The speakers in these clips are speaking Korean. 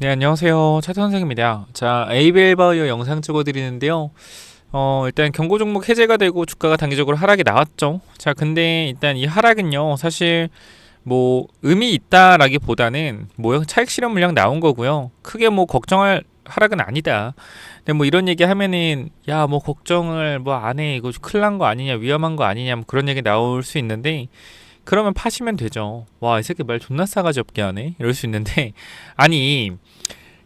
네, 안녕하세요. 차 선생입니다. 자, 에이벨 바이오 영상 찍어드리는데요. 어, 일단 경고 종목 해제가 되고 주가가 단기적으로 하락이 나왔죠. 자, 근데 일단 이 하락은요, 사실 뭐 의미 있다라기보다는 뭐 차익 실현 물량 나온 거고요. 크게 뭐 걱정할 하락은 아니다. 근데 뭐 이런 얘기 하면은 야, 뭐 걱정을 뭐 안 해. 이거 큰일 난 거 아니냐, 위험한 거 아니냐, 뭐 그런 얘기 나올 수 있는데 그러면 파시면 되죠. 와, 이 새끼 말 존나 싸가지 없게 하네. 이럴 수 있는데 아니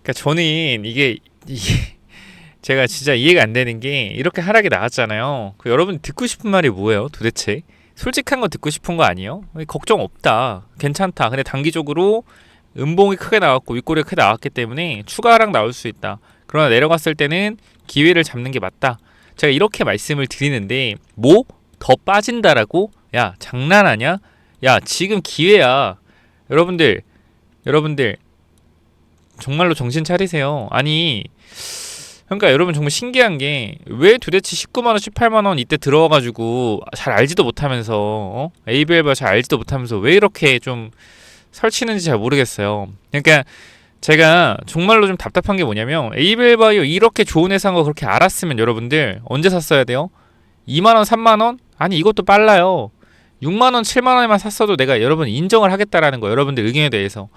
그러니까 저는 이게 이게 제가 진짜 이해가 안 되는 게 이렇게 하락이 나왔잖아요. 그 여러분 듣고 싶은 말이 뭐예요, 도대체? 솔직한 거 듣고 싶은 거 아니에요? 걱정 없다, 괜찮다. 근데 단기적으로 음봉이 크게 나왔고 윗꼬리가 크게 나왔기 때문에 추가 하락 나올 수 있다. 그러나 내려갔을 때는 기회를 잡는 게 맞다. 제가 이렇게 말씀을 드리는데 뭐 더 빠진다라고? 야 장난하냐? 야 지금 기회야. 여러분들 여러분들 정말로 정신 차리세요. 아니, 그러니까 여러분 정말 신기한 게 왜 도대체 19만 원, 18만 원 이때 들어와가지고 잘 알지도 못하면서 어? 에이벨바 잘 알지도 못하면서 왜 이렇게 좀 설치는지 잘 모르겠어요. 그러니까 제가 정말로 좀 답답한 게 뭐냐면 에이벨바이오 이렇게 좋은 회사인 거 그렇게 알았으면 여러분들 언제 샀어야 돼요? 2만 원, 3만 원? 아니 이것도 빨라요. 6만 원, 7만 원에만 샀어도 내가 여러분 인정을 하겠다라는 거 여러분들 의견에 대해서.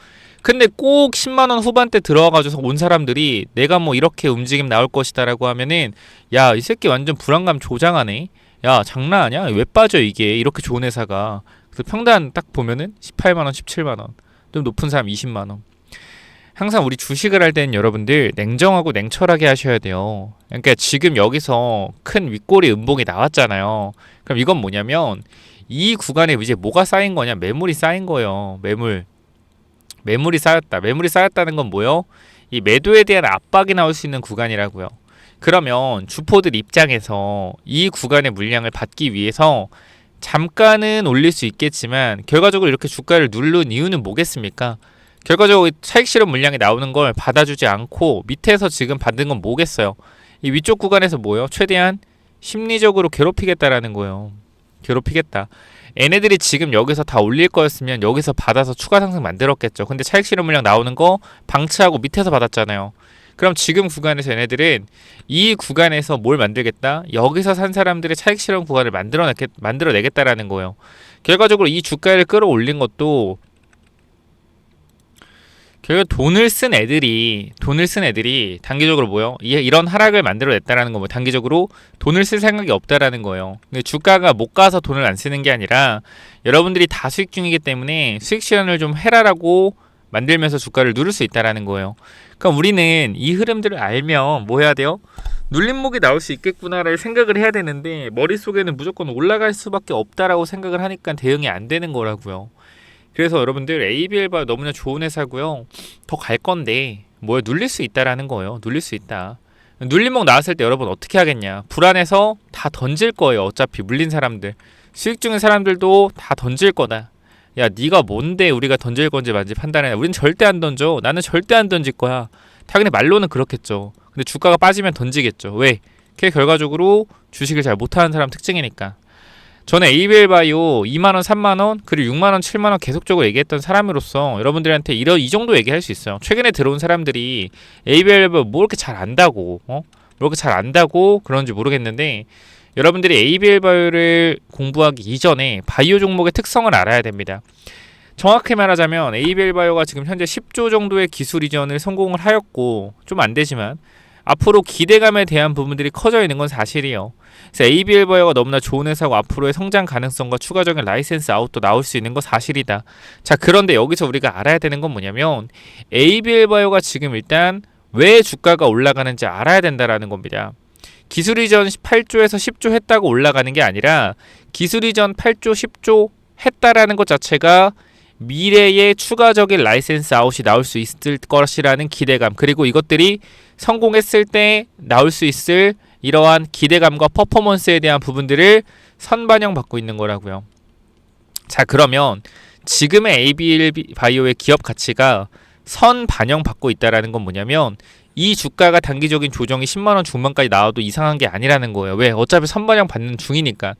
근데 꼭 10만 원 후반대 들어와가지고 온 사람들이 내가 뭐 이렇게 움직임 나올 것이다라고 하면은 야 이 새끼 완전 불안감 조장하네. 야 장난하냐? 왜 빠져 이게 이렇게 좋은 회사가. 그래서 평단 딱 보면은 18만 원, 17만 원. 좀 높은 사람 20만 원. 항상 우리 주식을 할 때는 여러분들 냉정하고 냉철하게 하셔야 돼요. 그러니까 지금 여기서 큰 윗꼬리 음봉이 나왔잖아요. 그럼 이건 뭐냐면 이 구간에 이제 뭐가 쌓인 거냐? 매물이 쌓인 거예요. 매물. 매물이 쌓였다. 매물이 쌓였다는 건 뭐요? 이 매도에 대한 압박이 나올 수 있는 구간이라고요. 그러면 주포들 입장에서 이 구간의 물량을 받기 위해서 잠깐은 올릴 수 있겠지만 결과적으로 이렇게 주가를 누른 이유는 뭐겠습니까? 결과적으로 차익 실현 물량이 나오는 걸 받아주지 않고 밑에서 지금 받는 건 뭐겠어요? 이 위쪽 구간에서 뭐요? 최대한 심리적으로 괴롭히겠다라는 거예요. 괴롭히겠다. 얘네들이 지금 여기서 다 올릴 거였으면 여기서 받아서 추가 상승 만들었겠죠. 근데 차익 실현 물량 나오는 거 방치하고 밑에서 받았잖아요. 그럼 지금 구간에서 얘네들은 이 구간에서 뭘 만들겠다? 여기서 산 사람들의 차익 실현 구간을 만들어내겠, 만들어내겠다라는 거예요. 결과적으로 이 주가를 끌어올린 것도 결국 돈을 쓴 애들이 돈을 쓴 애들이 단기적으로 뭐요? 이런 하락을 만들어냈다라는 거 뭐 단기적으로 돈을 쓸 생각이 없다라는 거예요. 근데 주가가 못 가서 돈을 안 쓰는 게 아니라 여러분들이 다 수익 중이기 때문에 수익 실현을 좀 해라라고 만들면서 주가를 누를 수 있다라는 거예요. 그러니까 우리는 이 흐름들을 알면 뭐 해야 돼요? 눌림목이 나올 수 있겠구나를 생각을 해야 되는데 머릿속에는 무조건 올라갈 수밖에 없다라고 생각을 하니까 대응이 안 되는 거라고요. 그래서 여러분들 ABL바 너무나 좋은 회사고요. 더 갈 건데 뭐야 눌릴 수 있다라는 거예요. 눌릴 수 있다. 눌림목 나왔을 때 여러분 어떻게 하겠냐? 불안해서 다 던질 거예요. 어차피 물린 사람들, 수익 중인 사람들도 다 던질 거다. 야, 네가 뭔데 우리가 던질 건지 만지 판단해. 우린 절대 안 던져. 나는 절대 안 던질 거야. 당연히 말로는 그렇겠죠. 근데 주가가 빠지면 던지겠죠. 왜? 그게 결과적으로 주식을 잘 못하는 사람 특징이니까. 저는 ABL 바이오 2만 원, 3만 원, 그리고 6만 원, 7만 원 계속적으로 얘기했던 사람으로서 여러분들한테 이런 이 정도 얘기할 수 있어요. 최근에 들어온 사람들이 ABL 바이오 뭐 이렇게 잘 안다고, 어? 뭐 이렇게 잘 안다고 그런지 모르겠는데 여러분들이 ABL 바이오를 공부하기 이전에 바이오 종목의 특성을 알아야 됩니다. 정확히 말하자면 ABL 바이오가 지금 현재 10조 정도의 기술 이전을 성공을 하였고 좀 안 되지만 앞으로 기대감에 대한 부분들이 커져 있는 건 사실이에요. 그래서 ABL 바이오가 너무나 좋은 회사고 앞으로의 성장 가능성과 추가적인 라이센스 아웃도 나올 수 있는 거 사실이다. 자, 그런데 여기서 우리가 알아야 되는 건 뭐냐면 ABL 바이오가 지금 일단 왜 주가가 올라가는지 알아야 된다라는 겁니다. 기술 이전 8조에서 10조 했다고 올라가는 게 아니라 기술 이전 8조, 10조 했다라는 것 자체가 미래에 추가적인 라이센스 아웃이 나올 수 있을 것이라는 기대감 그리고 이것들이 성공했을 때 나올 수 있을 이러한 기대감과 퍼포먼스에 대한 부분들을 선반영 받고 있는 거라고요. 자 그러면 지금의 ABL 바이오의 기업 가치가 선 반영 받고 있다라는 건 뭐냐면 이 주가가 단기적인 조정이 10만 원 중반까지 나와도 이상한 게 아니라는 거예요. 왜? 어차피 선반영 받는 중이니까.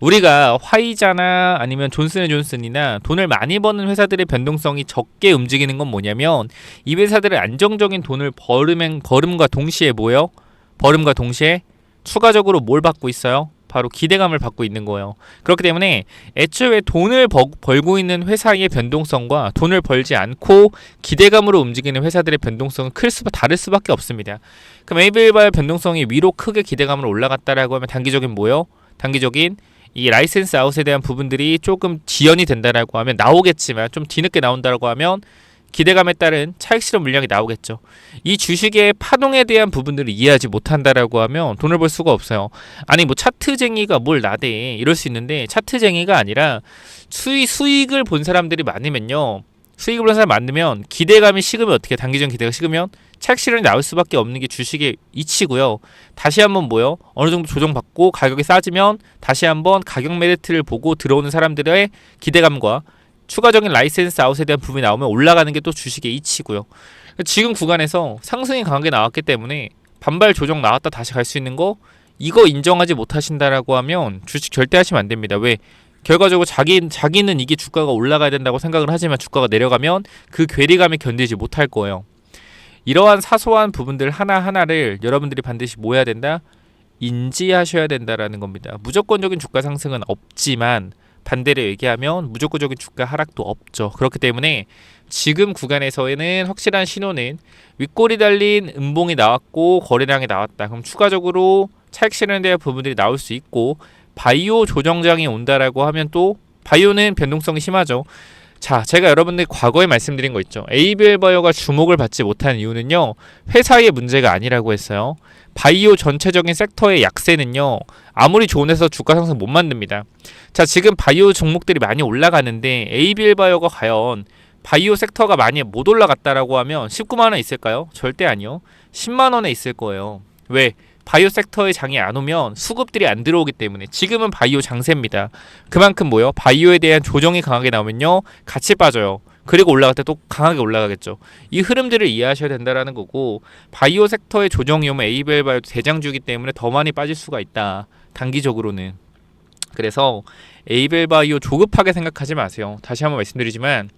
우리가 화이자나 아니면 존슨앤존슨이나 돈을 많이 버는 회사들의 변동성이 적게 움직이는 건 뭐냐면 이 회사들의 안정적인 돈을 벌으면 벌음과 동시에 뭐요? 벌음과 동시에 추가적으로 뭘 받고 있어요? 바로 기대감을 받고 있는 거예요. 그렇기 때문에 애초에 돈을 버, 벌고 있는 회사의 변동성과 돈을 벌지 않고 기대감으로 움직이는 회사들의 변동성은 클 수, 다를 수밖에 없습니다. 그럼 에이블바의 변동성이 위로 크게 기대감으로 올라갔다라고 하면 단기적인 뭐요? 단기적인 이 라이센스 아웃에 대한 부분들이 조금 지연이 된다라고 하면 나오겠지만 좀 뒤늦게 나온다라고 하면 기대감에 따른 차익 실현 물량이 나오겠죠. 이 주식의 파동에 대한 부분들을 이해하지 못한다라고 하면 돈을 벌 수가 없어요. 아니 뭐 차트쟁이가 뭘 나대 이럴 수 있는데 차트쟁이가 아니라 수익 수익을 본 사람들이 많으면요. 수익을 본 사람 많으면 기대감이 식으면 어떻게 단기적 기대가 식으면 실현이 나올 수밖에 없는 게 주식의 이치고요. 다시 한번 뭐요? 어느 정도 조정받고 가격이 싸지면 다시 한번 가격 메리트를 보고 들어오는 사람들의 기대감과 추가적인 라이센스 아웃에 대한 부분이 나오면 올라가는 게 또 주식의 이치고요. 지금 구간에서 상승이 강하게 나왔기 때문에 반발 조정 나왔다 다시 갈 수 있는 거 이거 인정하지 못하신다라고 하면 주식 절대 하시면 안 됩니다. 왜? 결과적으로 자기 자기는 이게 주가가 올라가야 된다고 생각을 하지만 주가가 내려가면 그 괴리감에 견디지 못할 거예요. 이러한 사소한 부분들 하나 하나를 여러분들이 반드시 뭐 해야 된다? 인지하셔야 된다라는 겁니다. 무조건적인 주가 상승은 없지만 반대로 얘기하면 무조건적인 주가 하락도 없죠. 그렇기 때문에 지금 구간에서는 확실한 신호는 윗골이 달린 음봉이 나왔고 거래량이 나왔다. 그럼 추가적으로 차익 실현에 대한 부분들이 나올 수 있고 바이오 조정장이 온다라고 하면 또 바이오는 변동성이 심하죠. 자, 제가 여러분들 과거에 말씀드린 거 있죠. 에이벨 바이오가 주목을 받지 못한 이유는요. 회사의 문제가 아니라고 했어요. 바이오 전체적인 섹터의 약세는요. 아무리 좋은 회사 주가 상승 못 만듭니다. 자, 지금 바이오 종목들이 많이 올라가는데 에이벨 바이오가 과연 바이오 섹터가 많이 못 올라갔다라고 하면 19만 원 있을까요? 절대 아니요. 10만 원에 있을 거예요. 왜? 바이오 섹터의 장이 안 오면 수급들이 안 들어오기 때문에 지금은 바이오 장세입니다. 그만큼 뭐요? 바이오에 대한 조정이 강하게 나오면요. 같이 빠져요. 그리고 올라갈 때 또 강하게 올라가겠죠. 이 흐름들을 이해하셔야 된다라는 거고 바이오 섹터의 조정이 오면 에이벨 바이오 대장주기 때문에 더 많이 빠질 수가 있다. 단기적으로는. 그래서 에이벨 바이오 조급하게 생각하지 마세요. 다시 한번 말씀드리지만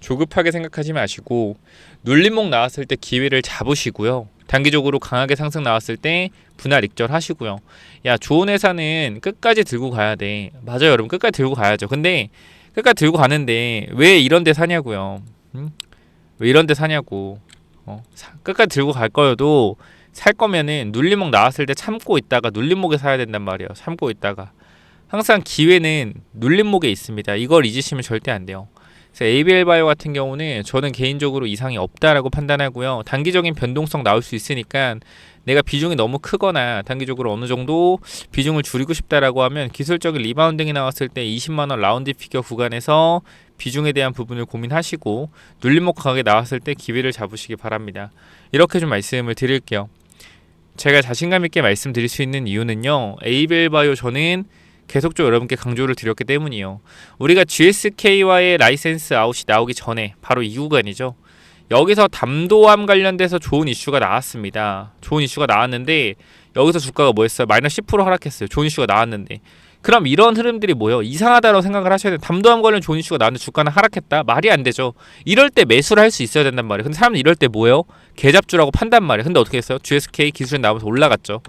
조급하게 생각하지 마시고 눌림목 나왔을 때 기회를 잡으시고요. 단기적으로 강하게 상승 나왔을 때 분할 익절 하시고요. 야, 좋은 회사는 끝까지 들고 가야 돼. 맞아요, 여러분. 끝까지 들고 가야죠. 근데 끝까지 들고 가는데 왜 이런 데 사냐고요. 응? 왜 이런 데 사냐고. 어, 사, 끝까지 들고 갈 거여도 살 거면은 눌림목 나왔을 때 참고 있다가 눌림목에 사야 된단 말이에요. 참고 있다가. 항상 기회는 눌림목에 있습니다. 이걸 잊으시면 절대 안 돼요. ABL 바이오 같은 경우는 저는 개인적으로 이상이 없다라고 판단하고요. 단기적인 변동성 나올 수 있으니까 내가 비중이 너무 크거나 단기적으로 어느 정도 비중을 줄이고 싶다라고 하면 기술적인 리바운딩이 나왔을 때 20만 원 라운드 피겨 구간에서 비중에 대한 부분을 고민하시고 눌림목 강하게 나왔을 때 기회를 잡으시기 바랍니다. 이렇게 좀 말씀을 드릴게요. 제가 자신감 있게 말씀드릴 수 있는 이유는요. 에이벨 바이오 저는 계속적으로 여러분께 강조를 드렸기 때문이요. 우리가 GSK와의 라이센스 아웃이 나오기 전에 바로 이 구간이죠. 여기서 담도함 관련돼서 좋은 이슈가 나왔습니다. 좋은 이슈가 나왔는데 여기서 주가가 뭐였어요? 마이너스 10% 하락했어요. 좋은 이슈가 나왔는데. 그럼 이런 흐름들이 뭐요? 이상하다고 생각을 하셔야 돼요. 담도함 관련 좋은 이슈가 나왔는데 주가는 하락했다? 말이 안 되죠. 이럴 때 매수를 할 수 있어야 된단 말이에요. 근데 사람들이 이럴 때 뭐예요? 개잡주라고 판단 말이에요. 근데 어떻게 했어요? GSK 기술이 나오면서 올라갔죠.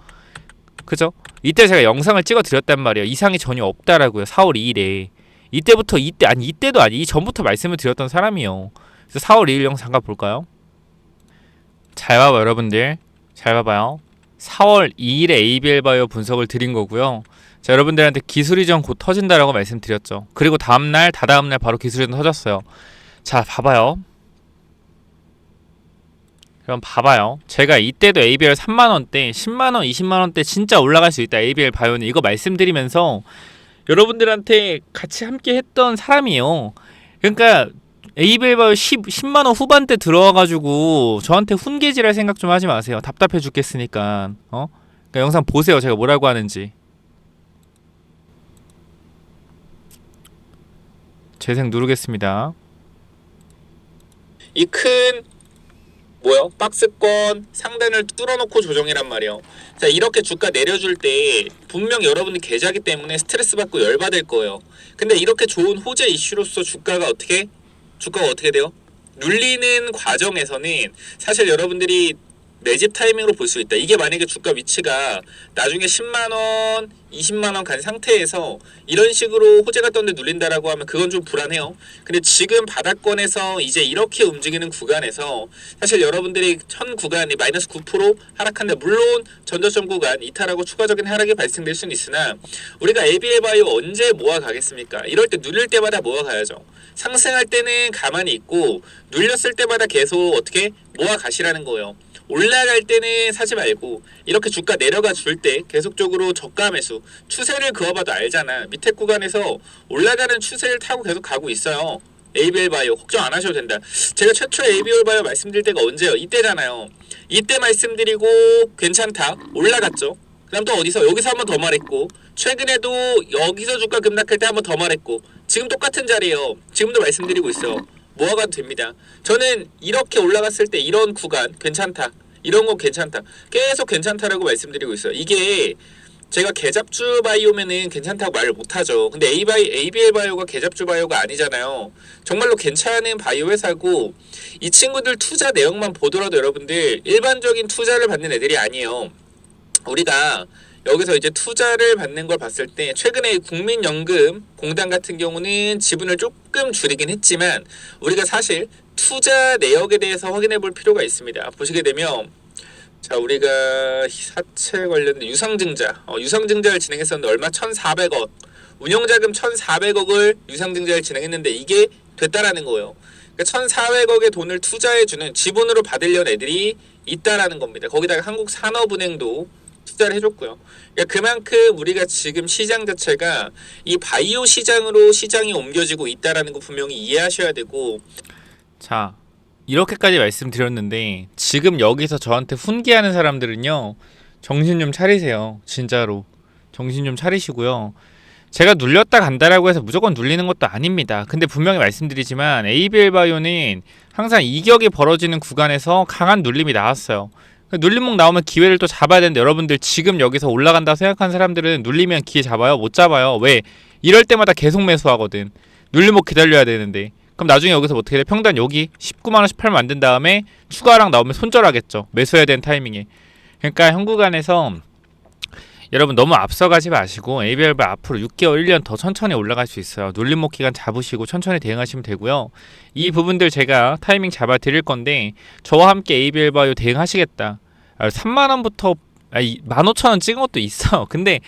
그죠? 이때 제가 영상을 찍어 드렸단 말이에요. 이상이 전혀 없다라고요. 4월 2일에. 이때부터 이때 아니 이때도 아니 이 전부터 말씀을 드렸던 사람이요. 그래서 4월 2일 영상 잠깐 볼까요? 잘 봐봐 여러분들. 잘 봐봐요. 4월 2일에 ABL 바이오 분석을 드린 거고요. 자, 여러분들한테 기술 이전 곧 터진다라고 말씀드렸죠. 그리고 다음 날 다다음 날 바로 기술 이전 터졌어요. 자, 봐봐요. 그럼 봐봐요. 제가 이때도 ABL 3만 원대, 10만 원, 20만 원대 진짜 올라갈 수 있다. ABL 바이오는 이거 말씀드리면서 여러분들한테 같이 함께 했던 사람이에요. 그러니까 ABL 바이오 10, 10만 원 후반대 들어와 가지고 저한테 훈계질할 생각 좀 하지 마세요. 답답해 죽겠으니까. 어? 그러니까 영상 보세요. 제가 뭐라고 하는지. 재생 누르겠습니다. 이큰 뭐요? 박스권 상단을 뚫어놓고 조정이란 말이에요. 자 이렇게 주가 내려줄 때 분명 여러분들 계좌기 때문에 스트레스 받고 열 받을 거예요. 근데 이렇게 좋은 호재 이슈로서 주가가 어떻게 주가가 어떻게 돼요? 눌리는 과정에서는 사실 여러분들이 매집 타이밍으로 볼 수 있다. 이게 만약에 주가 위치가 나중에 10만 원, 20만 원 간 상태에서 이런 식으로 호재가 떴는데 눌린다라고 하면 그건 좀 불안해요. 근데 지금 바닥권에서 이제 이렇게 움직이는 구간에서 사실 여러분들이 현 구간이 마이너스 9% 하락한다. 물론 전저점 구간 이탈하고 추가적인 하락이 발생될 수는 있으나 우리가 ABL 바이오 언제 모아 가겠습니까? 이럴 때 눌릴 때마다 모아 가야죠. 상승할 때는 가만히 있고 눌렸을 때마다 계속 어떻게 모아 가시라는 거예요. 올라갈 때는 사지 말고 이렇게 주가 내려가 줄 때 계속적으로 저가 매수 추세를 그어봐도 알잖아. 밑에 구간에서 올라가는 추세를 타고 계속 가고 있어요. ABL 바이오 걱정 안 하셔도 된다. 제가 최초 ABL 바이오 말씀드릴 때가 언제요? 이때잖아요. 이때 말씀드리고 괜찮다. 올라갔죠. 그다음 또 어디서? 여기서 한 번 더 말했고 최근에도 여기서 주가 급락할 때 한 번 더 말했고 지금 똑같은 자리에요. 지금도 말씀드리고 있어요 모아가도 됩니다. 저는 이렇게 올라갔을 때 이런 구간 괜찮다. 이런 건 괜찮다. 계속 괜찮다라고 말씀드리고 있어요. 이게 제가 개잡주 바이오면은 괜찮다고 말을 못하죠. 근데 A 바이, ABL 바이오가 개잡주 바이오가 아니잖아요. 정말로 괜찮은 바이오 회사고 이 친구들 투자 내용만 보더라도 여러분들 일반적인 투자를 받는 애들이 아니에요. 우리가 여기서 이제 투자를 받는 걸 봤을 때 최근에 국민연금 공단 같은 경우는 지분을 조금 줄이긴 했지만 우리가 사실 투자 내역에 대해서 확인해 볼 필요가 있습니다. 보시게 되면 자 우리가 사채 관련된 유상증자 어, 유상증자를 진행했었는데 얼마 1,400억 운영자금 1,400억을 유상증자를 진행했는데 이게 됐다라는 거예요. 그러니까 1,400억의 돈을 투자해주는 지분으로 받으려는 애들이 있다라는 겁니다. 거기다가 한국산업은행도 투자를 해줬고요. 그러니까 그만큼 우리가 지금 시장 자체가 이 바이오 시장으로 시장이 옮겨지고 있다라는 거 분명히 이해하셔야 되고 자, 이렇게까지 말씀드렸는데 지금 여기서 저한테 훈계하는 사람들은요. 정신 좀 차리세요. 진짜로. 정신 좀 차리시고요. 제가 눌렸다 간다라고 해서 무조건 눌리는 것도 아닙니다. 근데 분명히 말씀드리지만 ABL 바이오는 항상 이격이 벌어지는 구간에서 강한 눌림이 나왔어요. 그 눌림목 나오면 기회를 또 잡아야 되는데 여러분들 지금 여기서 올라간다 생각하는 사람들은 눌리면 기회 잡아요? 못 잡아요. 왜? 이럴 때마다 계속 매수하거든. 눌림목 기다려야 되는데. 그럼 나중에 여기서 어떻게 돼? 평단 여기 19만 원씩 팔면 안된 다음에 추가랑 나오면 손절하겠죠. 매수해야 되는 타이밍에. 그러니까 현 구간에서 여러분 너무 앞서가지 마시고 ABL 바 앞으로 6개월 1년 더 천천히 올라갈 수 있어요. 눌림목 기간 잡으시고 천천히 대응하시면 되고요. 이 부분들 제가 타이밍 잡아 드릴 건데 저와 함께 ABL 바이오 대응하시겠다. 아, 3만 원부터 아니 15,000원 찍은 것도 있어. 근데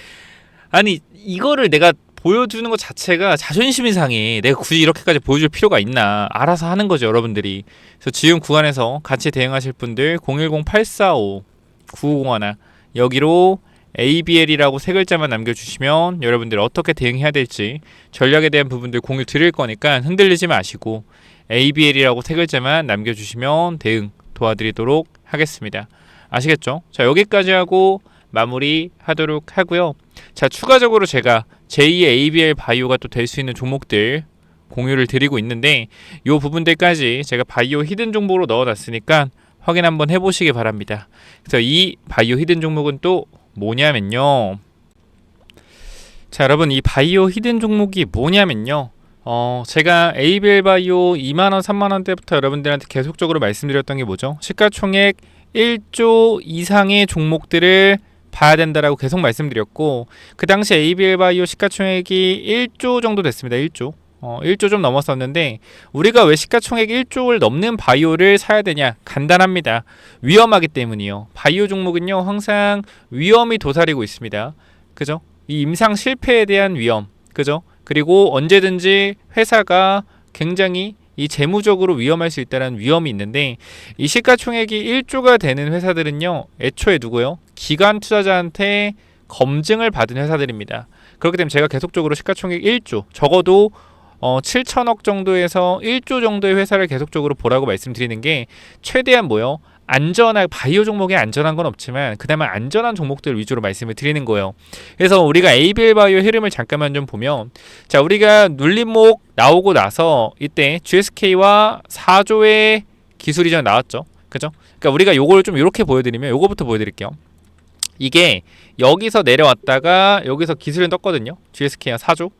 아니 이거를 내가 보여주는 것 자체가 자존심이 상해. 내가 굳이 이렇게까지 보여줄 필요가 있나? 알아서 하는 거죠, 여러분들이. 그래서 지금 구간에서 같이 대응하실 분들 010-845-9501 여기로 ABL이라고 세 글자만 남겨주시면 여러분들 어떻게 대응해야 될지 전략에 대한 부분들 공유 드릴 거니까 흔들리지 마시고 ABL이라고 세 글자만 남겨주시면 대응 도와드리도록 하겠습니다. 아시겠죠? 자 여기까지 하고 마무리 하도록 하고요. 자 추가적으로 제가 제2의 ABL 바이오가 또 될 수 있는 종목들 공유를 드리고 있는데 이 부분들까지 제가 바이오 히든 정보로 넣어놨으니까 확인 한번 해보시기 바랍니다. 그래서 이 바이오 히든 종목은 또 뭐냐면요. 자, 여러분 이 바이오 히든 종목이 뭐냐면요. 어, 제가 에이벨 바이오 2만 원, 3만 원대부터 여러분들한테 계속적으로 말씀드렸던 게 뭐죠? 시가총액 1조 이상의 종목들을 봐야 된다라고 계속 말씀드렸고 그 당시 에이벨 바이오 시가총액이 1조 정도 됐습니다. 1조. 어, 1조 좀 넘었었는데 우리가 왜 시가총액 1조를 넘는 바이오를 사야 되냐? 간단합니다. 위험하기 때문이요. 바이오 종목은요 항상 위험이 도사리고 있습니다. 그죠? 이 임상 실패에 대한 위험, 그죠? 그리고 언제든지 회사가 굉장히 이 재무적으로 위험할 수 있다는 위험이 있는데 이 시가총액이 1조가 되는 회사들은요 애초에 누구요? 기관 투자자한테 검증을 받은 회사들입니다. 그렇기 때문에 제가 계속적으로 시가총액 1조 적어도 어, 7천억 정도에서 1조 정도의 회사를 계속적으로 보라고 말씀드리는 게 최대한 뭐요? 안전한 바이오 종목에 안전한 건 없지만 그나마 안전한 종목들 위주로 말씀을 드리는 거예요. 그래서 우리가 ABL 바이오 흐름을 잠깐만 좀 보면 자 우리가 눌림목 나오고 나서 이때 GSK와 4조의 기술 이전 나왔죠. 그죠? 그러니까 우리가 요걸 좀 이렇게 보여드리면 요거부터 보여드릴게요. 이게 여기서 내려왔다가 여기서 기술을 떴거든요. GSK가 사조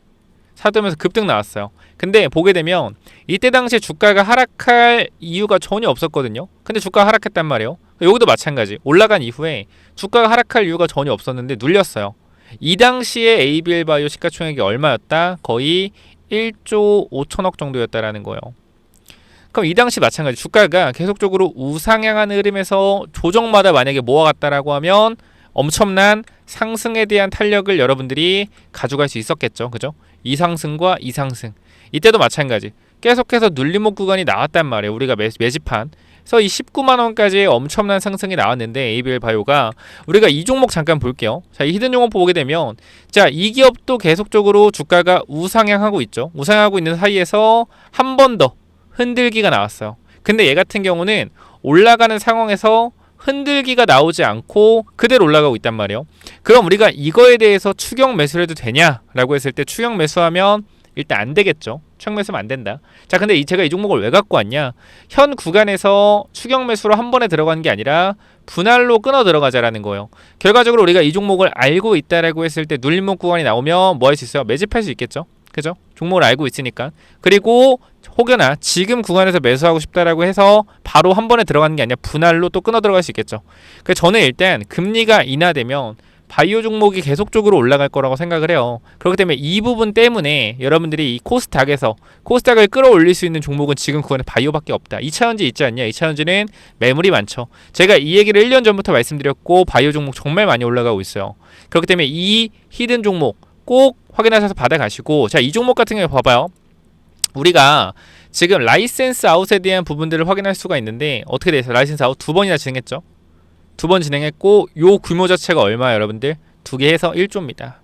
사두면서 급등 나왔어요. 근데 보게 되면 이때 당시에 주가가 하락할 이유가 전혀 없었거든요. 근데 주가가 하락했단 말이에요. 여기도 마찬가지. 올라간 이후에 주가가 하락할 이유가 전혀 없었는데 눌렸어요. 이 당시에 ABL 바이오 시가총액이 얼마였다? 거의 1조 5천억 정도였다라는 거예요. 그럼 이 당시 마찬가지 주가가 계속적으로 우상향하는 흐름에서 조정마다 만약에 모아갔다라고 하면 엄청난 상승에 대한 탄력을 여러분들이 가져갈 수 있었겠죠. 그죠? 이 상승과 이 상승. 이때도 마찬가지. 계속해서 눌림목 구간이 나왔단 말이에요. 우리가 매, 매집한. 그래서 이 19만 원까지의 엄청난 상승이 나왔는데 ABL 바이오가 우리가 이 종목 잠깐 볼게요. 자, 이 히든 종목 보게 되면 자, 이 기업도 계속적으로 주가가 우상향하고 있죠. 우상향하고 있는 사이에서 한 번 더 흔들기가 나왔어요. 근데 얘 같은 경우는 올라가는 상황에서 흔들기가 나오지 않고 그대로 올라가고 있단 말이에요. 그럼 우리가 이거에 대해서 추격 매수를 해도 되냐라고 했을 때 추격 매수하면 일단 안 되겠죠. 추격 매수하면 안 된다. 자, 근데 이 제가 이 종목을 왜 갖고 왔냐? 현 구간에서 추격 매수로 한 번에 들어가는 게 아니라 분할로 끊어 들어가자라는 거예요. 결과적으로 우리가 이 종목을 알고 있다라고 했을 때 눌림목 구간이 나오면 뭐 할 수 있어요? 매집할 수 있겠죠. 그죠? 종목을 알고 있으니까. 그리고 혹여나 지금 구간에서 매수하고 싶다라고 해서 바로 한 번에 들어가는 게 아니라 분할로 또 끊어 들어갈 수 있겠죠. 그래서 저는 일단 금리가 인하되면 바이오 종목이 계속적으로 올라갈 거라고 생각을 해요. 그렇기 때문에 이 부분 때문에 여러분들이 이 코스닥에서 코스닥을 끌어올릴 수 있는 종목은 지금 구간에 바이오밖에 없다. 2차전지 있지 않냐? 2차전지는 매물이 많죠. 제가 이 얘기를 1년 전부터 말씀드렸고 바이오 종목 정말 많이 올라가고 있어요. 그렇기 때문에 이 히든 종목 꼭 확인하셔서 받아가시고 자 이 종목 같은 경우 봐봐요. 우리가 지금 라이센스 아웃에 대한 부분들을 확인할 수가 있는데 어떻게 돼 있어요? 라이센스 아웃 두 번이나 진행했죠. 두 번 진행했고 요 규모 자체가 얼마예요, 여러분들? 두 개 해서 1조입니다.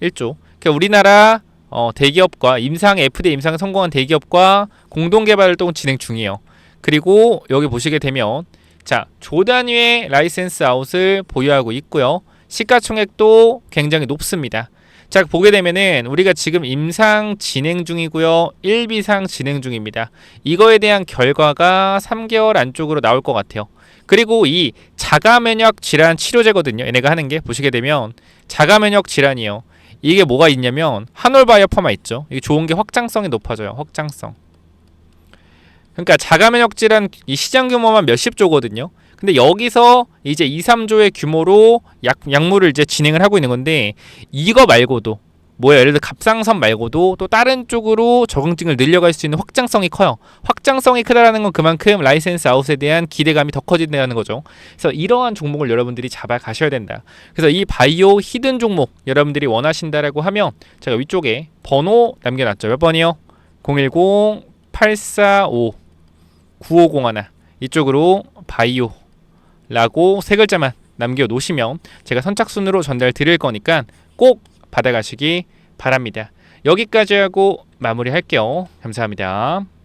1조. 그러니까 우리나라 어, 대기업과 임상 FDA 임상 성공한 대기업과 공동 개발 활동 진행 중이에요. 그리고 여기 보시게 되면 자, 조 단위의 라이센스 아웃을 보유하고 있고요. 시가총액도 굉장히 높습니다. 자 보게 되면은 우리가 지금 임상 진행 중이고요. 1비상 진행 중입니다. 이거에 대한 결과가 3개월 안쪽으로 나올 것 같아요. 그리고 이 자가 면역 질환 치료제거든요. 얘네가 하는 게 보시게 되면 자가 면역 질환이요. 이게 뭐가 있냐면 한올바이오파마 있죠. 이게 좋은 게 확장성이 높아져요. 확장성. 그러니까 자가 면역 질환 이 시장 규모만 몇십 조거든요 근데 여기서 이제 2, 3조의 규모로 약, 약물을 이제 진행을 하고 있는 건데 이거 말고도 뭐야 예를 들어 갑상선 말고도 또 다른 쪽으로 적응증을 늘려갈 수 있는 확장성이 커요. 확장성이 크다라는 건 그만큼 라이센스 아웃에 대한 기대감이 더 커진다는 거죠. 그래서 이러한 종목을 여러분들이 잡아 가셔야 된다. 그래서 이 바이오 히든 종목 여러분들이 원하신다라고 하면 제가 위쪽에 번호 남겨놨죠. 몇 번이요? 010 845 9501 이쪽으로 바이오 라고 세 글자만 남겨 놓으시면 제가 선착순으로 전달 드릴 거니까 꼭 받아가시기 바랍니다. 여기까지 하고 마무리할게요. 감사합니다.